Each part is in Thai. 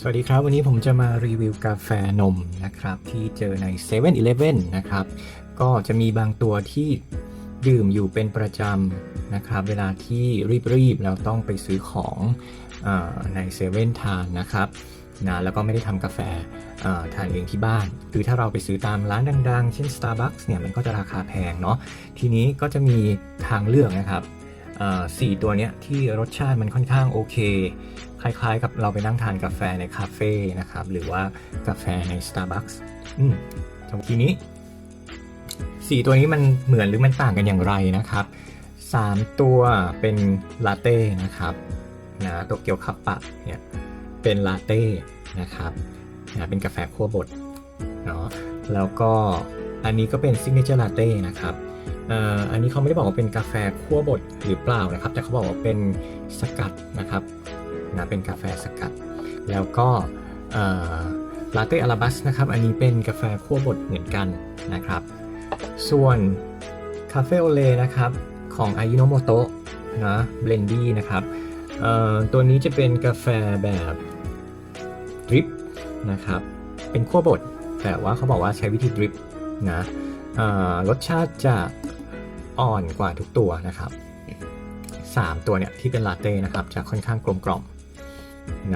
สวัสดีครับ วันนี้ผมจะมารีวิวกาแฟนมนะครับ ที่เจอใน7 e เ e ่ e อนะครับ ก็จะมีบางตัวที่ดื่มอยู่เป็นประจำนะครับ เวลาที่รีบๆแล้วต้องไปซื้อของอในเซเว่นทานนะครับนะแล้วก็ไม่ได้ทำกาแฟทานเองที่บ้าน คือถ้าเราไปซื้อตามร้านดังๆ เช่น Starbucks เนี่ยมันก็จะราคาแพงเนาะทีนี้ก็จะมีทางเลือกนะครับสี่ตัวเนี้ยที่รสชาติมันค่อนข้างโอเค คล้ายๆ กับเราไปนั่งทานกาแฟในคาเฟ่นะครับ หรือว่ากาแฟใน Starbucks อืมทีนี้4ตัวนี้มันเหมือนหรือมันต่างกันอย่างไรนะครับ 3 ตัวเป็นลาเต้นะครับนะโตเกียวคัปปะเนี่ยเป็นลาเต้นะครับนะเป็นกาแฟคั่วบดเนาะแล้วก็อันนี้ก็เป็นซิกเนเจอร์ลาเต้นะครับอันนี้เขาไม่ได้บอกว่าเป็นกาแฟคั่วบดหรือเปล่านะครับ แต่เขาบอกว่าเป็นสกัดนะครับ นะเป็นกาแฟสกัด แล้วก็ลาเต้อาราบัสนะครับ อันนี้เป็นกาแฟคั่วบดเหมือนกันนะครับ ส่วนคาเฟ่โอเลนะครับของอายุโนโมโตะนะเบลนดี้นะครับตัวนี้จะเป็นกาแฟแบบดริปนะครับเป็นขั้วบดแต่ว่าเขาบอกว่าใช้วิธีดริปนะรสชาติจะอ่อนกว่าทุกตัวนะครับสามตัวเนี่ยที่เป็นลาเต้นะครับจะค่อนข้างกลมกล่อม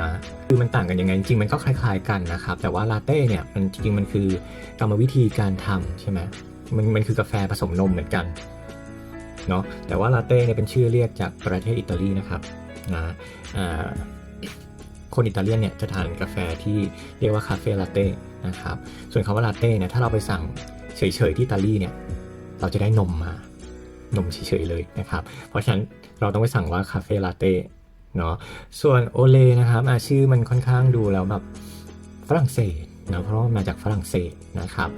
นะคือมันต่างกันยังไงจริงมันก็คล้าย ๆ กันนะครับ แต่ว่าลาเต้เนี่ยมันจริงมันคือกรรมวิธีการทำใช่ไหมมันมันคือกาแฟผสมนมเหมือนกันเนาะแต่ว่าลาเต้เนี่ยเป็นชื่อเรียกจากประเทศอิตาลีนะครับนะคนอิตาเลียนเนี่ยจะทานกาแฟที่เรียกว่าคาเฟ่ลาเต้นะครับส่วนคำว่าลาเต้เนี่ยถ้าเราไปสั่งเฉยๆที่อิตาลีเนี่ยเราจะได้นมมานมเฉยๆเลยนะครับ เพราะฉะนั้นเราต้องไปสั่งว่าคาเฟ่ลาเต้ เนาะส่วนโอเลนะครับอะชื่อมันค่อนข้างดูแล้วแบบฝรั่งเศสนะเพราะมาจากฝรั่งเศสนะครับ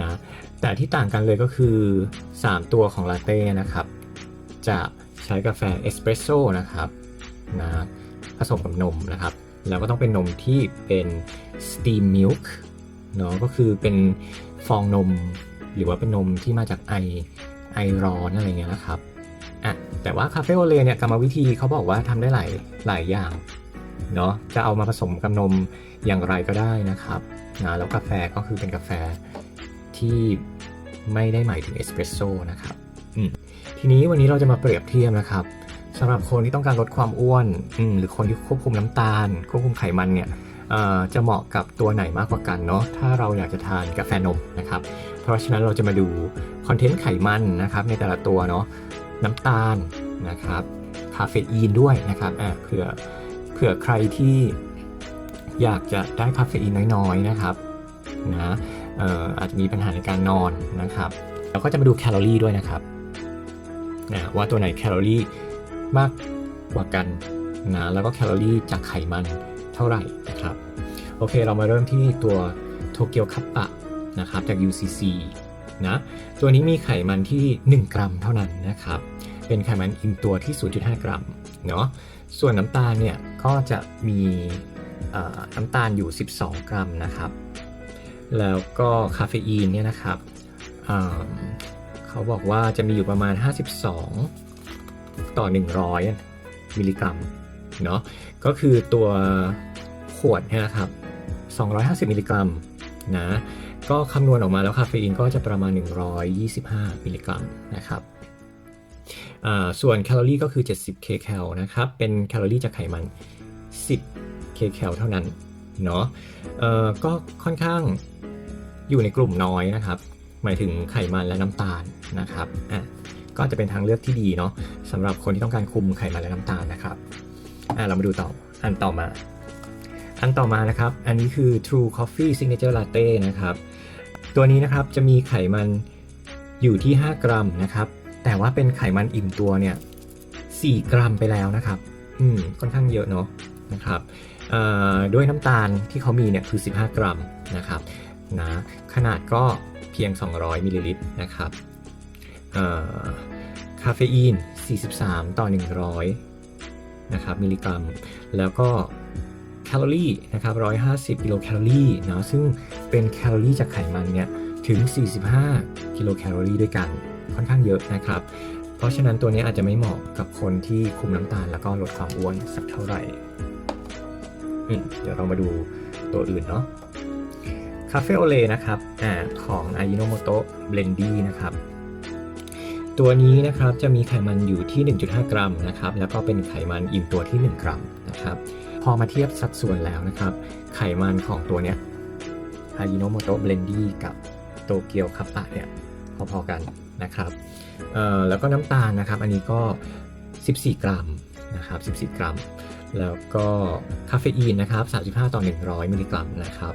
นะแต่ที่ต่างกันเลยก็คือ 3 ตัวของลาเต้นะครับ จะใช้กาแฟเอสเปรสโซ่นะครับนะผสมกับนมนะครับ แล้วก็ต้องเป็นนมที่เป็นสตีมมิลค์เนาะก็คือเป็นฟองนมหรือว่าเป็นนมที่มาจากไอไอร้อนอะไรเงี้ยนะครับ อะแต่ว่าคาเฟ่โอเลเนี่ยกรรมวิธีเขาบอกว่าทำได้หลายหลายอย่างเนาะจะเอามาผสมกับนมอย่างไรก็ได้นะครับนะแล้วกาแฟก็คือเป็นกาแฟที่ไม่ได้หมายถึงเอสเปรสโซ่นะครับทีนี้วันนี้เราจะมาเปรียบเทียบนะครับสำหรับคนที่ต้องการลดความอ้วนหรือคนที่ควบคุมน้ำตาล ควบคุมไขมันเนี่ยจะเหมาะกับตัวไหนมากกว่ากันเนาะถ้าเราอยากจะทานกาแฟนมนะครับ เพราะฉะนั้นเราจะมาดูคอนเทนต์ไขมันนะครับในแต่ละตัวเนาะ น้ำตาลนะครับคาเฟอีนด้วยนะครับอ่าเผื่อเผื่อใครที่อยากจะได้คาเฟอีนน้อยๆนะครับนะเอ่ออาจจะมีปัญหาในการนอนนะครับแล้วก็จะมาดูแคลอรี่ด้วยนะครับนะว่าตัวไหนแคลอรี่มากกว่ากันนะแล้วก็แคลอรี่จากไขมันเท่าไหร่นะครับ โอเคเรามาเริ่มที่ตัวโตเกียวคัปปะนะครับจาก UCC นะตัวนี้มีไขมันที่ 1 กรัมเท่านั้นนะครับ เป็นไขมันอิ่มตัวที่ 0.5 กรัมเนาะส่วนน้ำตาลเนี่ยก็จะมีน้ำตาลอยู่ 12 กรัมนะครับ แล้วก็คาเฟอีนเนี่ยนะครับเเขาบอกว่าจะมีอยู่ประมาณ 52 ต่อ 100 มิลลิกรัมเนาะก็คือตัวขวดเนี่ยนะครับ 250 มิลลิกรัม นะก็คำนวณออกมาแล้วคาเฟอีนก็จะประมาณ 125 มิลลิกรัมนะครับส่วนแคลอรี่ก็คือ 70 k cal นะครับ เป็นแคลอรี่จากไขมัน 10 k cal เท่านั้นเนาะก็ค่อนข้างอยู่ในกลุ่มน้อยนะครับ หมายถึงไขมันและน้ำตาลนะครับอะก็จะเป็นทางเลือกที่ดีเนาะสำหรับคนที่ต้องการคุมไขมันและน้ำตาลนะครับอะเรามาดูต่ออันต่อมา อันต่อมานะครับ อันนี้คือ True Coffee Signature Latte นะครับ ตัวนี้นะครับจะมีไขมันอยู่ที่ 5 กรัมนะครับ แต่ว่าเป็นไขมันอิ่มตัวเนี่ย4กรัมไปแล้วนะครับ อืม ค่อนข้างเยอะเนาะนะครับด้วยน้ำตาลที่เขามีเนี่ยคือ 15 กรัมนะครับนะ ขนาดก็เพียง 200มิลลิลิตรนะครับคาเฟอีน 43 ต่อ 100นะครับมิลลิกรัม แล้วก็ แคลอรี่นะครับ 150 กิโลแคลอรี่เนาะซึ่งเป็นแคลอรี่จากไขมันเนี่ยถึง 45 กิโลแคลอรี่ด้วยกันค่อนข้างเยอะนะครับ เพราะฉะนั้นตัวนี้อาจจะไม่เหมาะกับคนที่คุมน้ำตาลแล้วก็ลดความอ้วนสักเท่าไหร่เดี๋ยวเรามาดูตัวอื่นเนาะคาเฟ่โอเลนะครับอ่าของอายิโนโมโตะเบลนดี้นะครับ ตัวนี้นะครับจะมีไขมันอยู่ที่ 1.5 กรัมนะครับ แล้วก็เป็นไขมันอิ่มตัวที่ 1 กรัมนะครับ พอมาเทียบสัดส่วนแล้วนะครับ ไขมันของตัวเนี้ยอายิโนโมโตะเบลนดี้กับโตเกียวคัปปะเนี่ยพอๆกันนะครับเอ่อแล้วก็น้ำตาลนะครับ อันนี้ก็ 14 กรัมนะครับ 14 กรัม แล้วก็คาเฟอีนนะครับ 35 ต่อ 100 มิลลิกรัมนะครับ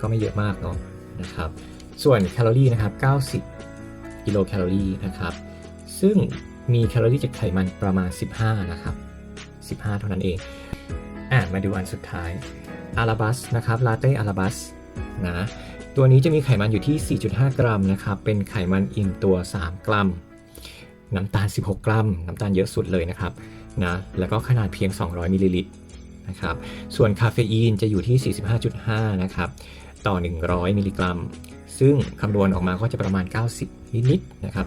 ก็ไม่เยอะมากเนาะนะครับ ส่วนแคลอรี่นะครับ 90 กิโลแคลอรี่นะครับ ซึ่งมีแคลอรี่จากไขมันประมาณ 15 นะครับ 15 เท่านั้นเอง อะมาดูอันสุดท้ายอาราบัสนะครับลาเต้อาราบัสนะตัวนี้จะมีไขมันอยู่ที่ 4.5 กรัมนะครับเป็นไขมันอิ่มตัว 3 กรัม น้ำตาล 16 กรัม น้ำตาลเยอะสุดเลยนะครับนะแล้วก็ขนาดเพียง 200 มิลลิลิตรนะครับส่วนคาเฟอีนจะอยู่ที่ 45.5 นะครับต่อ 100 มิลลิกรัม ซึ่งคำนวณออกมาก็จะประมาณ 90 นิดๆนะครับ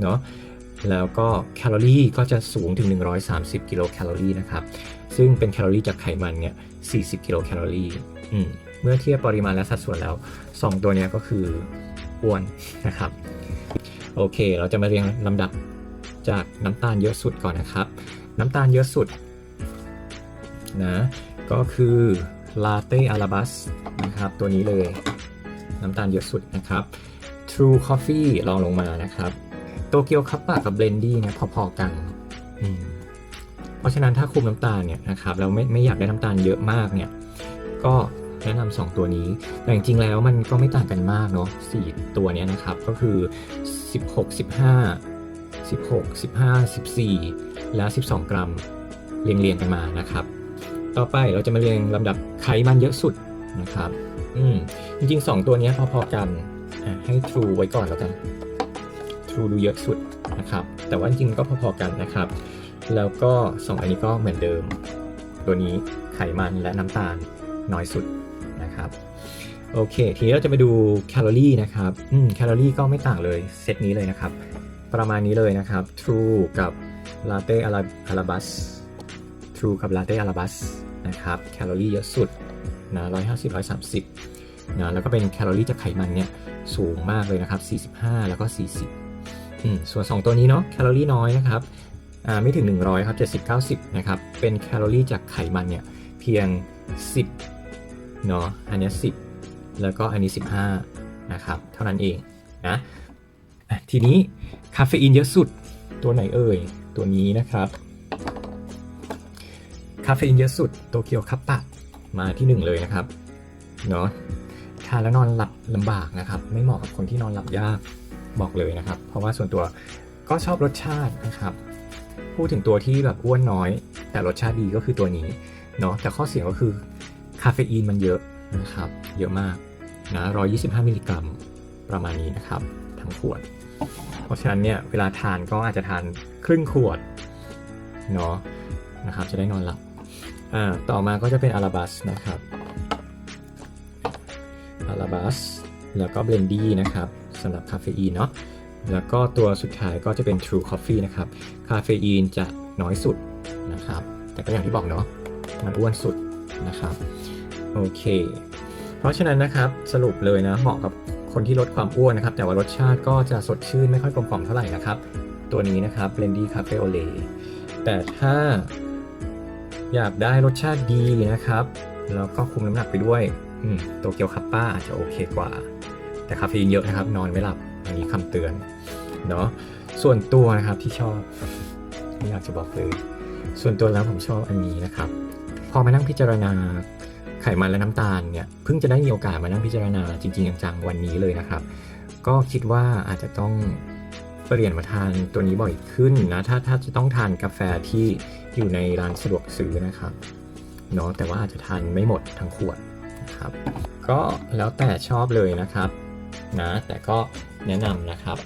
เนาะ แล้วก็แคลอรี่ก็จะสูงถึง 130 กิโลแคลอรี่นะครับ ซึ่งเป็นแคลอรี่จากไขมันเนี่ย 40 กิโลแคลอรี่เมื่อเทียบปริมาณและสัดส่วนแล้ว 2 ตัวนี้ก็คืออ้วนนะครับ โอเค เราจะมาเรียงลำดับจากน้ำตาลเยอะสุดก่อนนะครับ น้ำตาลเยอะสุดนะ ก็คือลาเต้อาราบัสนะครับ ตัวนี้เลย น้ำตาลเยอะสุดนะครับ True Coffee ลองลงมานะครับ โตเกียวคัพปะกับเบลนดี้เนี่ยพอๆกันเพราะฉะนั้นถ้าคุมน้ำตาลเนี่ยนะครับแล้วไม่ไม่อยากได้น้ำตาลเยอะมากเนี่ยก็แนะนำสองตัวนี้ แต่จริงๆแล้วมันก็ไม่ต่างกันมากเนาะสี่ตัวเนี้ยนะครับ ก็คือ 16 15 16 15 14 แล้ว12 กรัมเรียงเรียงๆกันมานะครับ ต่อไปเราจะมาเรียงลำดับไขมันเยอะสุดนะครับ อืมจริงๆ 2 ตัวนี้พอๆกันให้ True ไว้ก่อนแล้วกัน True ดูเยอะสุดนะครับ แต่ว่าจริงก็พอๆกันนะครับ แล้วก็ 2 อันนี้ก็เหมือนเดิม ตัวนี้ไขมันและน้ำตาลน้อยสุดนะครับ โอเค ทีนี้เราจะมาดูแคลอรี่นะครับอืมแคลอรี่ก็ไม่ต่างเลยเซตนี้เลยนะครับ ประมาณนี้เลยนะครับ True กับ Latte Arabas True กับ Latte Arabas นะครับแคลอรี่เยอะสุดนะ150 130นะแล้วก็เป็นแคลอรี่จากไขมันเนี่ยสูงมากเลยนะครับ 45 แล้วก็ 40 ส่วน 2 ตัวนี้เนาะแคลอรี่น้อยนะครับไม่ถึง 100 ครับ 70 90 นะครับ เป็นแคลอรี่จากไขมันเนี่ยเพียง 10 เนาะ อันนี้ 10 แล้วก็อันนี้ 15 นะครับ เท่านั้นเองนะทีนี้คาเฟอีนเยอะสุดตัวไหนเอ่ย ตัวนี้นะครับ คาเฟอีนเยอะสุดโตเกียวคัปปะมาที่หนึ่งเลยนะครับ เนาะทานแล้วนอนหลับลำบากนะครับ ไม่เหมาะกับคนที่นอนหลับยาก บอกเลยนะครับ เพราะว่าส่วนตัวก็ชอบรสชาตินะครับ พูดถึงตัวที่แบบอ้วนน้อย แต่รสชาติดีก็คือตัวนี้เนาะแต่ข้อเสียก็คือคาเฟอีนมันเยอะนะครับเยอะมากนะ125 มิลลิกรัมประมาณนี้นะครับ ทั้งขวด เพราะฉะนั้นเนี่ยเวลาทานก็อาจจะทานครึ่งขวดเนาะนะครับจะได้นอนหลับอ่าต่อมาก็จะเป็นอาราบัสนะครับอาราบัสแล้วก็เบลนดี้นะครับ สำหรับคาเฟอีนเนาะแล้วก็ตัวสุดท้ายก็จะเป็น True Coffee นะครับ คาเฟอีนจะน้อยสุดนะครับ แต่ก็อย่างที่บอกเนาะ มันอ้วนสุดนะครับ โอเค เพราะฉะนั้นนะครับสรุปเลยนะ เหมาะกับคนที่ลดความอ้วนนะครับ แต่ว่ารสชาติก็จะสดชื่นไม่ค่อยกลมกล่อมเท่าไหร่นะครับ ตัวนี้นะครับ Blendy Cafe Ole แต่ถ้าอยากได้รสชาติดีนะครับ แล้วก็คุมน้ำหนักไปด้วย โตเกียวคัปป้าอาจจะโอเคกว่า แต่คาเฟอีนเยอะนะครับ นอนไม่หลับอันนี้คำเตือนเนาะส่วนตัวนะครับที่ชอบไม่อยากจะบอกเลย ส่วนตัวแล้วผมชอบอันนี้นะครับ พอมานั่งพิจารณาไขมันและน้ำตาลเนี่ยเพิ่งจะได้มีโอกาสมานั่งพิจารณาจริงๆจังๆวันนี้เลยนะครับ ก็คิดว่าอาจจะต้องเปลี่ยนมาทานตัวนี้บ่อยขึ้นนะถ้าถ้าจะต้องทานกาแฟที่อยู่ในร้านสะดวกซื้อนะครับเนาะแต่ว่าอาจจะทานไม่หมดทั้งขวดนะครับ ก็แล้วแต่ชอบเลยนะครับ นะ แต่ก็แนะนำนะครับ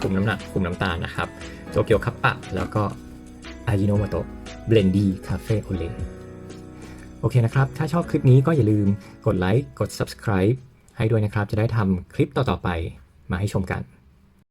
คุมน้ำหนักคุมน้ำตาลนะครับโตเกียวคัปปะ แล้วก็อายิโนโมโตะเบลนดี้คาเฟ่โอเลโอเคนะครับ ถ้าชอบคลิปนี้ก็อย่าลืมกดไลค์ กด subscribe ให้ด้วยนะครับ จะได้ทำคลิปต่อ ๆ ไปมาให้ชมกัน